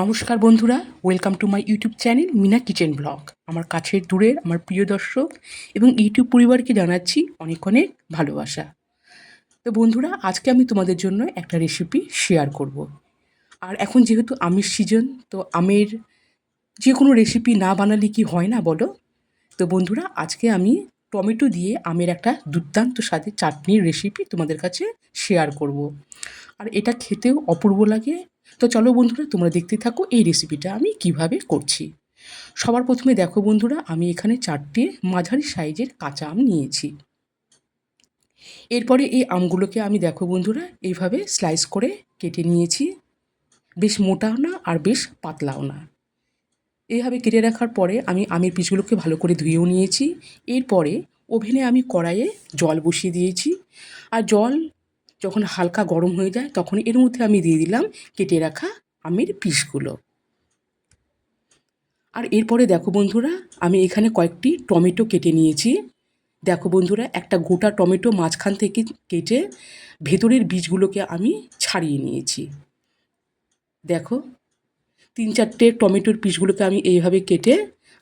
নমস্কার বন্ধুরা welcome to my YouTube channel Mina kitchen blog আমার কাছের দূরের, আমার প্রিয় দর্শক এবং ইউটিউব পরিবারকে জানাচ্ছি অনেক অনেক ভালোবাসা তো বন্ধুরা, আজকে আমি তোমাদের জন্য একটা রেসিপি শেয়ার করব। আর এখন যেহেতু আমের সিজন তো আমের যে কোনো রেসিপি না বানালে কি হয় না বলো তো বন্ধুরা, আজকে আমি টমেটো দিয়ে আমের একটা দুর্দান্ত স্বাদের চাটনির রেসিপি তোমাদের কাছে শেয়ার করব। আর এটা খেতেও অপূর্ব লাগে তো চলো বন্ধুরা, তোমরা দেখতে থাকো এই রেসিপিটা আমি কীভাবে করছি। সবার প্রথমে দেখো বন্ধুরা, আমি এখানে চারটে মাঝারি সাইজের কাঁচা আম নিয়েছি। এরপরে এই আমগুলোকে আমি দেখো বন্ধুরা, এইভাবে স্লাইস করে কেটে নিয়েছি। বেশ মোটাও না আর বেশ পাতলাও না। এইভাবে কেটে রাখার পরে আমি আমের পিসগুলোকে ভালো করে ধুয়েও নিয়েছি। এরপরে ওভেনে আমি কড়াইয়ে জল বসিয়ে দিয়েছি। আর জল যখন হালকা গরম হয়ে যায় তখন এর মধ্যে আমি দিয়ে দিলাম কেটে রাখা আমের পিসগুলো। আর এরপরে দেখো বন্ধুরা, আমি এখানে কয়েকটি টমেটো কেটে নিয়েছি। দেখো বন্ধুরা, একটা গোটা টমেটো মাঝখান থেকে কেটে ভেতরের বীজগুলোকে আমি ছাড়িয়ে নিয়েছি। দেখো, তিন চারটে টমেটোর পিসগুলোকে আমি এইভাবে কেটে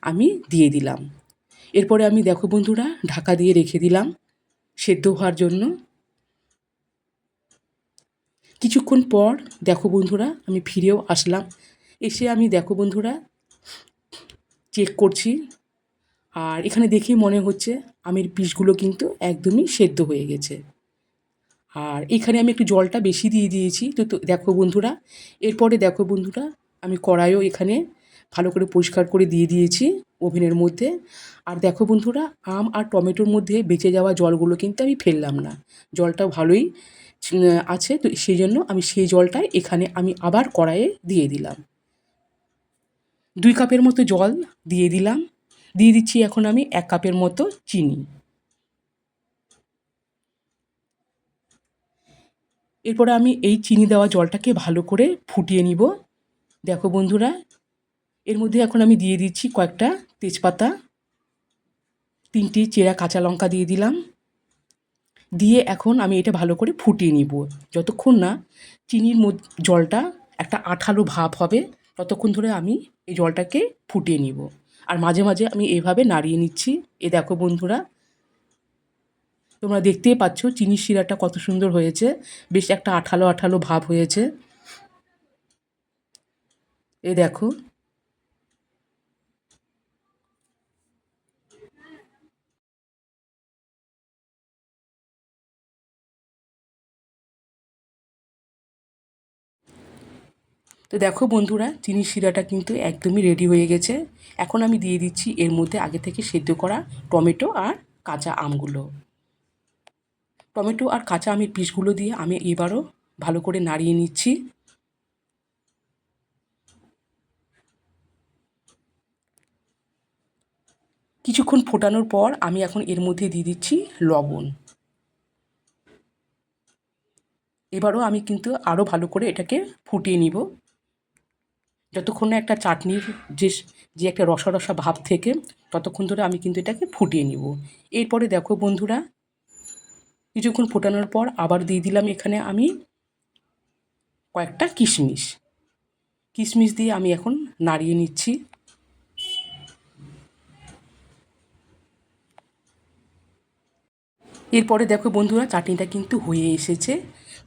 আমি দিয়ে দিলাম। এরপরে আমি দেখো বন্ধুরা, ঢাকা দিয়ে রেখে দিলাম সেদ্ধ হওয়ার জন্য। কিছুক্ষণ পর, দেখো বন্ধুরা, আমি ফিরেও আসলাম। এসে আমি, দেখো বন্ধুরা চেক করছি। আর এখানে দেখেই মনে হচ্ছে, আমের পিসগুলো কিন্তু একদমই সেদ্ধ হয়ে গেছে। আর এখানে আমি একটু জলটা বেশি দিয়ে দিয়েছি। তো দেখো বন্ধুরা, এরপরে দেখো বন্ধুরা, আমি কড়াইও এখানে ভালো করে পরিষ্কার করে দিয়ে দিয়েছি ওভেনের মধ্যে। আর দেখো বন্ধুরা, আম আর টমেটোর মধ্যে বেঁচে যাওয়া জলগুলো কিন্তু আমি ফেললাম না। জলটা ভালোই আছে, তো সেই জন্য আমি সেই জলটাই এখানে আমি আবার কড়াইয়ে দিয়ে দিলাম। দুই কাপের মতো জল দিয়ে দিলাম। দিয়ে দিচ্ছি এখন আমি এক কাপের মতো চিনি। এরপরে আমি এই চিনি দেওয়া জলটাকে ভালো করে ফুটিয়ে নিব। দেখো বন্ধুরা, এর মধ্যে এখন আমি দিয়ে দিচ্ছি কয়েকটা তেজপাতা, তিনটি চেরা কাঁচা লঙ্কা দিয়ে দিলাম। দিয়ে এখন আমি এটা ভালো করে ফুটিয়ে নিব। যতক্ষণ না চিনির জলটা একটা আঠালো ভাব হবে, ততক্ষণ ধরে আমি এই জলটাকে ফুটিয়ে নিব। আর মাঝে মাঝে আমি এভাবে নাড়িয়ে নিচ্ছি। এ দেখো বন্ধুরা, তোমরা দেখতেই পাচ্ছ চিনির শিরাটা কত সুন্দর হয়েছে। বেশ একটা আঠালো আঠালো ভাব হয়েছে। এ দেখো তো দেখো বন্ধুরা, চিনি শিরাটা কিন্তু একদমই রেডি হয়ে গেছে। এখন আমি দিয়ে দিচ্ছি এর মধ্যে আগে থেকে সেদ্ধ করা টমেটো আর কাঁচা আমগুলো। টমেটো আর কাঁচা আমের পিসগুলো দিয়ে আমি এবারও ভালো করে নাড়িয়ে নিচ্ছি। কিছুক্ষণ ফোটানোর পর আমি এখন এর মধ্যে দিয়ে দিচ্ছি লবণ। এবারও আমি কিন্তু আরও ভালো করে এটাকে ফুটিয়ে নিব। যতক্ষণ না একটা চাটনির যে যে একটা রসা রসা ভাব থেকে, ততক্ষণ ধরে আমি কিন্তু এটাকে ফুটিয়ে নিব। এরপরে দেখো বন্ধুরা, কিছুক্ষণ ফোটানোর পর আবার দিয়ে দিলাম এখানে আমি কয়েকটা কিশমিশ। কিশমিশ দিয়ে আমি এখন নাড়িয়ে নিচ্ছি। এরপরে দেখো বন্ধুরা, চাটনিটা কিন্তু হয়ে এসেছে।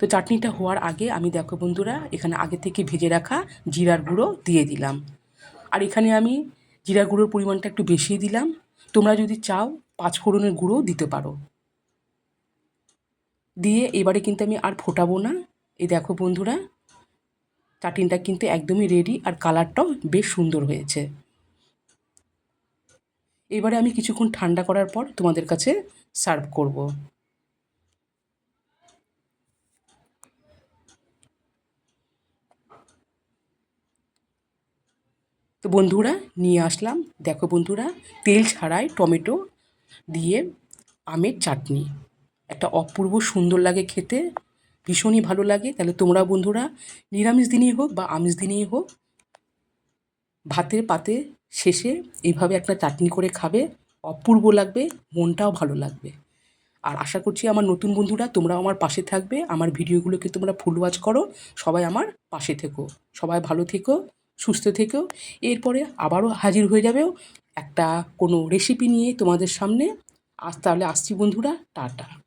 তো চাটনিটা হওয়ার আগে আমি দেখো বন্ধুরা, এখানে আগে থেকে ভেজে রাখা জিরার গুঁড়ো দিয়ে দিলাম। আর এখানে আমি জিরার গুঁড়োর পরিমাণটা একটু বেশি দিলাম। তোমরা যদি চাও, পাঁচ ফোড়নের গুঁড়োও দিতে পারো। দিয়ে এবারে কিন্তু আমি আর ফোটাবো না। এই দেখো বন্ধুরা, চাটনিটা কিন্তু একদমই রেডি আর কালারটাও বেশ সুন্দর হয়েছে। এবারে আমি কিছুক্ষণ ঠান্ডা করার পর তোমাদের কাছে সার্ভ করব। তো বন্ধুরা, নিয়ে আসলাম। দেখো বন্ধুরা, তেল ছাড়াই টমেটো দিয়ে আমের চাটনি। একটা অপূর্ব সুন্দর লাগে খেতে, ভীষণই ভালো লাগে। তাহলে তোমরা বন্ধুরা, নিরামিষ দিনেই হোক বা আমিষ দিনেই হোক, ভাতের পাতে শেষে এইভাবে একটা চাটনি করে খাবে, অপূর্ব লাগবে, মনটাও ভালো লাগবে। আর আশা করছি আমার নতুন বন্ধুরা তোমরা আমার পাশে থাকবে। আমার ভিডিওগুলোকে তোমরা ফুল ওয়াচ করো, সবাই আমার পাশে থেকো। সবাই ভালো থেকো সুস্থ থেকেও, এরপরে আবারও হাজির হয়ে যাবেও। একটা কোনো রেসিপি নিয়ে তোমাদের সামনে। আজ তাহলে আসছি বন্ধুরা, টাটা।